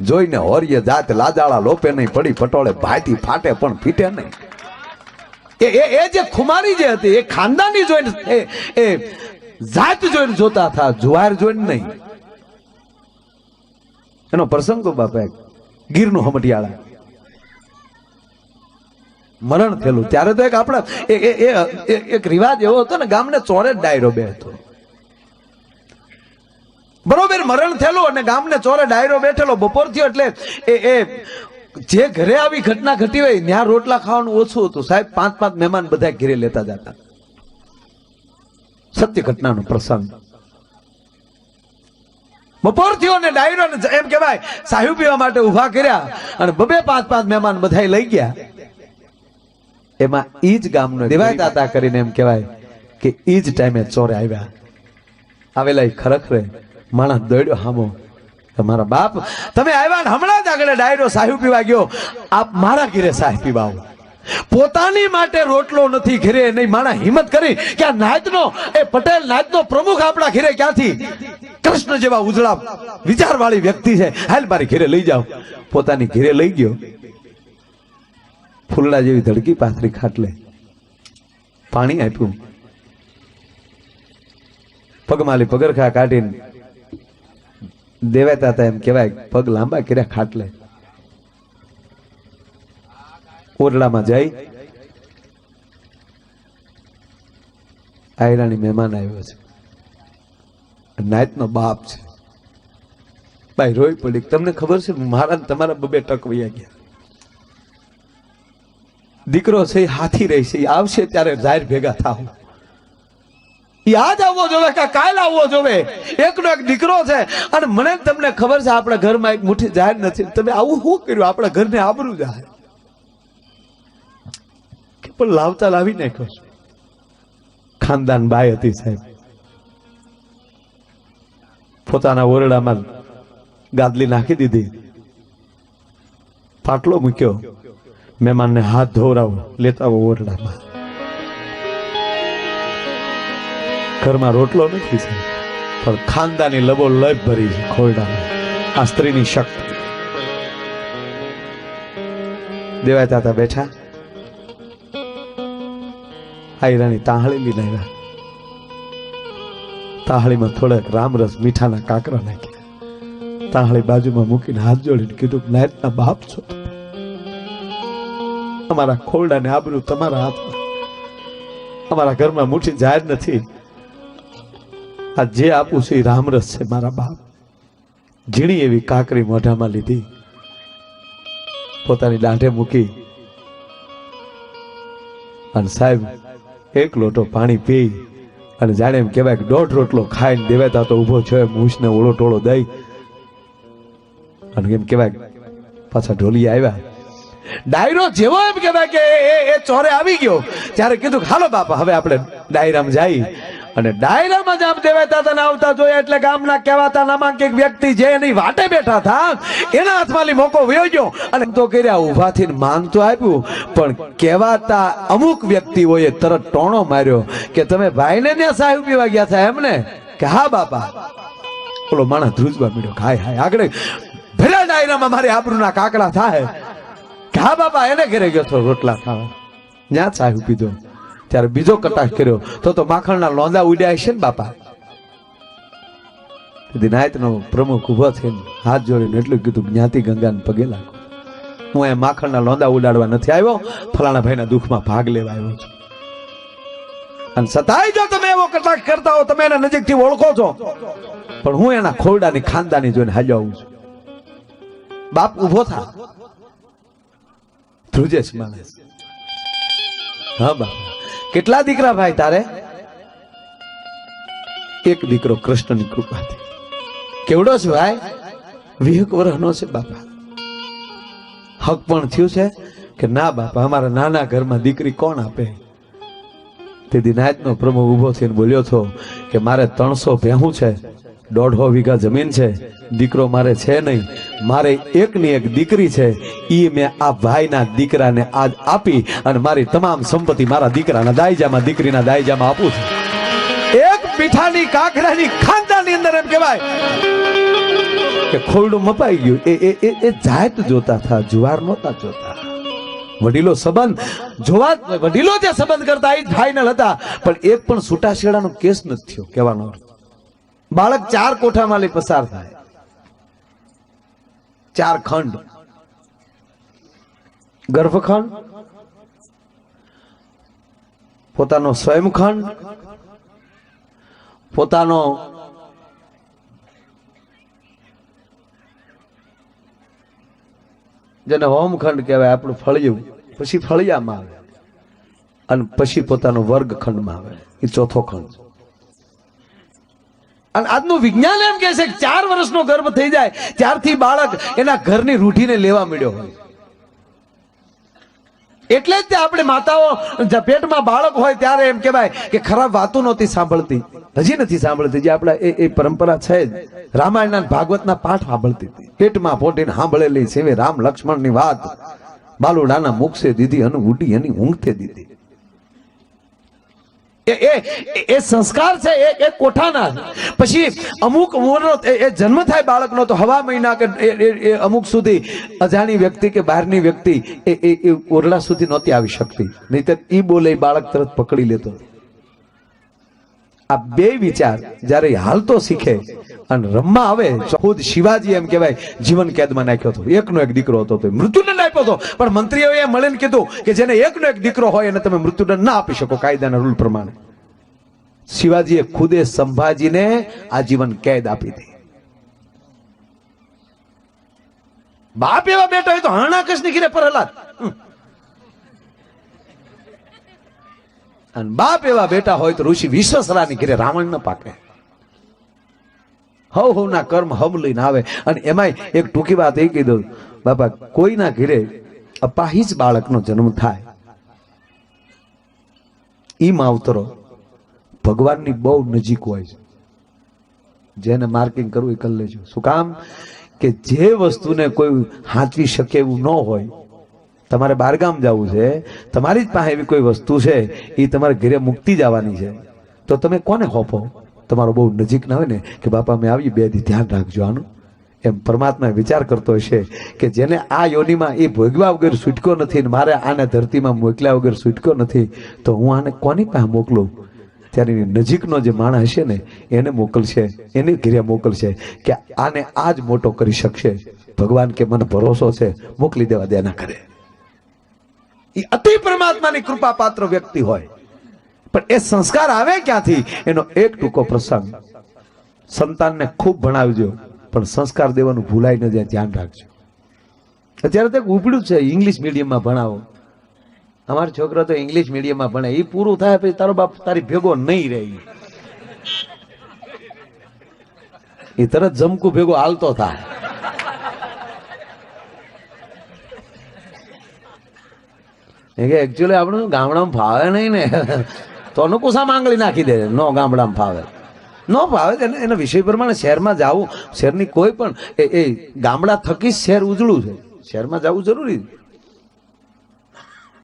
જોઈને હોરીએ જાત લાજાળા લોપે નહીં પડી, પટોળે ભાઈથી ફાટે પણ ફીટે નહીં. એ એ એ જે ખુમારી જે હતી, એ ખાનદાની જોઈને, એ એ જાત જોઈને જોતા હતા, જુવાર જોઈને નહીં. એનો પ્રસંગ તો બાપા ગીરનું હમટિયાળા. મરણ થયેલું. ત્યારે તો એક આપણે એક રિવાજ એવો હતો ને, ગામને ચોરે ડાયરો બે હતો. બરોબર મરણ થયેલું અને ગામને ચોરે ડાયરો બેઠેલો. બપોર થયો એટલે એ એ જે ઘરે આવી ઘટના ઘટી હોય ત્યાં રોટલા ખાવાનું ઓછું હતું. સાહેબ પાંચ પાંચ મહેમાન બધા ઘેરે લેતા જતા. સત્ય ઘટનાનો પ્રસંગ. બપોર થયો અને ડાયરો એમ કહેવાય સાહેબ પીવા માટે ઊભા કર્યા અને બબે પાંચ પાંચ મહેમાન બધા લઈ ગયા. એમાં ઈ જ ગામનો દેવાય તાતા કરીને એમ કહેવાય કે ઈ જ ટાઈમે ચોરે આવ્યા. આવેલા ખરેખરે માણસ દોડ્યો, હામો. તમારા બાપ, તમે આવ્યા ને હમણાં જ આગળ ડાયરો સાહેબ પીવા ગયો. આપ મારા ઘેરે સાહેબ પીવા પોતાની માટે રોટલો નથી ઘરે, નહીં, માણા હિંમત કરી કે આ નાતનો એ પટેલ નાતનો પ્રમુખ આપણા ઘેરે ક્યાંથી? કૃષ્ણ જેવા ઉજળા વિચારવાળી વ્યક્તિ છે. હાલ મારી ઘરે લઈ જાઓ. પોતાની ઘેરે લઈ ગયો. ફૂલડા જેવી ધડકી પાથરી ખાટલે. પાણી આપ્યું. પગમાલી પગરખા કાઢીને દેવાતા હતા એમ કહેવાય, પગ લાંબા કર્યા ખાટલે. ઓરડામાં જઈ આયરાણી મહેમાન આવ્યો છે. નાયતનો બાપ છે. ભાઈ રોઈ પડી. તમને ખબર છે મારા તમારા બબે ટક વૈયા ગયા. દીકરો છે હાથી રહી છે આવશે ત્યારે જાહેર ભેગા થાવ આજ આવવો જોવે કે કાલ આવવો જોવે? એકનો એક દીકરો છે. અને મને તમને ખબર છે, આપણા ઘરમાં એક મુઠ્ઠી જાહેર નથી. તમે આવું શું કર્યું? આપણા ઘરને આબરું જાય કે પણ લાવતા લાવી નાખ્યો ખાનદાન બાઈ હતી સાહેબ. પોતાના ઓરડામાં ગાદલી નાખી દીધી. પાટલો મૂક્યો. મહેમાનને હાથ ધોવરાવો લેતા આવો ઓરડામાં. ઘરમાં રોટલો નથી છે. પણ ખાનદાની લબો લબ ભરી છે ખોરડા આ સ્ત્રીની શક્તિ. દેવાય તાતા બેઠા. આયરાની તાહળી લઈને આવ્યા. તાહળીમાં થોડાક રામરસ મીઠાના કાકરા નાખ્યા. તાહળી બાજુમાં મૂકીને હાથ જોડીને કીધું નાયતના બાપ છો અમારા ખોરડાને આબરું તમારા હાથમાં. અમારા ઘરમાં મુઠ્ઠી જાહેર નથી. આ જે આપું છું એ રામરસ છે મારા બાપ. ઝીણી એવી કાકરી મોઢામાં લીધી. પોતાની દાંઢે મૂકી. અને સાહેબ, એક લોટો પાણી પી. અને જાણે એમ કહેવાય કે દોઢ રોટલો ખાઈને દેવાતા તો ઊભો છે મૂછને ઓળો ટોળો દઈ. અને એમ કહેવાય પાછા ઢોલી આવ્યા. ડાયરો જેવો એમ કહેવાય કે એ- ચોરે આવી ગયો. ત્યારે કીધું હાલો બાપા, હવે આપણે ડાયરામાં જઈ અને ડાયરામાં જ આમ દેવાતા હતા આવતા જોયા એટલે ગામના કહેવાતા નામાંકિત વ્યક્તિ જે એની વાટે બેઠા હતા, એના હાથમાં મોકો વ્યોજ્યો અને તો કર્યા ઊભા થઈને માન તો આપ્યું, પણ કહેવાતા અમુક વ્યક્તિઓએ તરત ટોણો માર્યો કે તમે ભાઈને ત્યાં સાહેબ પીવા ગયા હતા એમને કે હા બાપા. ઓલો માણસ ધ્રુજવા મળ્યો હાય હાય, આગળ ભેલા ડાયરામાં મારી આબરૂના કાકડા થાય કે હા બાપા, એને ઘરે ગયો તો રોટલા ખાવા. ત્યાં સાહેબ પીધો. ત્યારે બીજો કટાક્ષ કર્યો. તો તો માખણના લોંદા ઉડ્યા હશે ને બાપા. દિનાયતનો પ્રમુખ ઊભો થઈને હાથ જોડીને એટલું કીધું, જ્ઞાતિ ગંગાને પગે લાગો. હું એ માખણના લોંદા ઉડાડવા નથી આવ્યો, ફલાણા ભાઈના દુઃખમાં ભાગ લેવા આવ્યો છું. અને સતાય જો તમે એવો કટાક્ષ કરતા હો, તમે એના નજીકથી ઓળખો છો. પણ હું એના ખોરડાની ખાનદાની જોઈને હાલ્યો આવું છું. બાપ ઊભો થા. ધ્રુજેશ માણસ હા, બાપા. કેટલા દીકરા ભાઈ તારે? એક દીકરો કૃષ્ણની કૃપાથી. કેવડો છે ભાઈ? વિહક વરહનો છે બાપા. હક પણ થયું છે કે ના બાપા, અમારા નાના ઘરમાં દીકરી કોણ આપે? તે દિનાયતનો પ્રમુખ ઊભો થઈને બોલ્યો હતો કે મારે ત્રણસો ભેહું છે દોઢો વીઘા જમીન છે દીકરો મારે છે નહીં. મારે એકની એક દીકરી છે. એ મેં આ ભાઈના દીકરાને આજ આપી અને મારી તમામ સંપત્તિ મારા દીકરાના દાયજામાં, દીકરીના દાયજામાં આપું છું. એક પીઠાની કાકરાની ખાનદાની અંદર એમ કહેવાય કે ખોરડું મપાઈ ગયું. એ એ એ જાત જોતા થા, જુવાર નહોતા જોતા. વડીલો સંબંધ, જોવા વડીલો જે સંબંધ કરતા એ ફાઇનલ હતા. પણ એક પણ છૂટાછેડાનો કેસ નથી થયો, કહેવાનો બાળક ચાર કોઠામાં લઈ પસાર થાય. ચાર ખંડ ગર્ભખંડ. પોતાનો સ્વયંખંડ. પોતાનો જેને હોમખંડ કહેવાય, આપણું ફળિયું. પછી ફળિયામાં આવે. અને પછી પોતાનો વર્ગખંડમાં આવે. એ ચોથો ખંડ. અને આજનું વિજ્ઞાન એમ કહે છે કે ચાર વર્ષનો ગર્ભ થઈ જાય, ત્યારથી બાળક એના ઘરની રૂઢીને લેવા મળ્યો હોય. એટલે જ આપણે માતાઓ પેટમાં બાળક હોય ત્યારે એમ કહેવાય કે ખરાબ વાતો નહોતી સાંભળતી, હજી નથી સાંભળતી, જે આપણા એ પરંપરા છે જ. રામાયણના ભાગવતના પાઠ સાંભળતી હતી. પેટમાં પોટીને સાંભળેલી છે રામ લક્ષ્મણની વાત, બાલુડાના મુખસે દીધી અને ઉડી એની ઊંઘતે દીધી. એ સંસ્કાર છે, એ એ કોઠાના પછી અમુક ઉંમરનો, એ જન્મ થાય બાળકનો, તો હવા મહિના કે એ- અમુક સુધી અજાણી વ્યક્તિ કે બહારની વ્યક્તિ એ એ એ ઓરડા સુધી નહોતી આવી શકતી. નહીતર ઈ બોલે બાળક તરત પકડી લેતો. આ બે વિચાર જ્યારે હાલતો શીખે અને રમવા આવે ખુદ શિવાજી એમ કહેવાય, જીવન કેદમાં નાખ્યો હતો. એકનો એક દીકરો હતો તો મૃત્યુદંડ આપ્યો હતો. પણ મંત્રીઓએ મળીને કીધું કે જેને એકનો એક દીકરો હોય એને તમે મૃત્યુદંડ ના આપી શકો કાયદાના રૂલ પ્રમાણે. શિવાજીએ ખુદે સંભાજીને આજીવન કેદ આપી દીધી. બાપ એવા બેટા હોય તો હરણાકશની ઘીરે પ્રહલાદ. અને બાપ એવા બેટા હોય તો ઋષિ વિશ્વસરાની ઘીરે રાવણ ન પાકે. હવ હવ ના કર્મ હમ લઈને આવે. અને એમાંય એક ટૂંકી વાત એ કીધું બાપા, કોઈના ઘીરે અપાહિજ બાળકનો જન્મ થાય. એ માવતરો ભગવાનની બહુ નજીક હોય છે. જેને માર્કિંગ કરવું એ કરી લેજો. શું કામ? કે જે વસ્તુને કોઈ હાંચવી શકે એવું ન હોય, તમારે બારગામ જવું છે, તમારી જ પાસે એવી કોઈ વસ્તુ છે એ તમારે ઘરે મુક્તિ જવાની છે, તો તમે કોને હોપો? તમારો બહુ નજીક ના હોય ને કે બાપા મેં આવી બે દી ધ્યાન રાખજો આનું. એમ પરમાત્મા વિચાર કરતો હશે કે જેને આ યોનિમાં એ ભોગવા વગર છૂટકો નથી ને મારે આને ધરતીમાં મોકલ્યા વગર છૂટકો નથી, તો હું આને કોની પાસે મોકલું? ત્યારે નજીકનો જે માણસ હશે ને, એને મોકલશે, એને ઘેરે મોકલશે કે આને આ જ મોટો કરી શકશે. ભગવાન કે મને ભરોસો છે, મોકલી દેવા દેના કરે એ અતિ પરમાત્માની કૃપા પાત્ર વ્યક્તિ હોય. પણ એ સંસ્કાર આવે ક્યાંથી? એનો એક ટૂંકો પ્રસંગ. સંતાનને ખૂબ ભણાવજો, પણ સંસ્કાર દેવાનું ભૂલાઈ ન જાય, ધ્યાન રાખજો. અત્યારે તો ઉપડ્યું છે ઇંગ્લિશ મીડિયમમાં ભણાવો. અમારો છોકરો તો ઇંગ્લિશ મીડિયમમાં ભણે. એ પૂરું થાય પછી તારો બાપ તારી ભેગો નહીં રહે એ તરત જમકુ ભેગો હાલતો થાય. કે એકચ્યુઅલી આપણે ગામડામાં ફાવે નહીં ને. તો અનુકુશા માંગણી નાખી દે. નો ગામડામાં ફાવે. નો ફાવે એને એના વિષય પ્રમાણે શહેરમાં જવું. શહેરની કોઈ પણ એ ગામડા થકી શહેર ઉજળું છે. શહેરમાં જવું જરૂરી.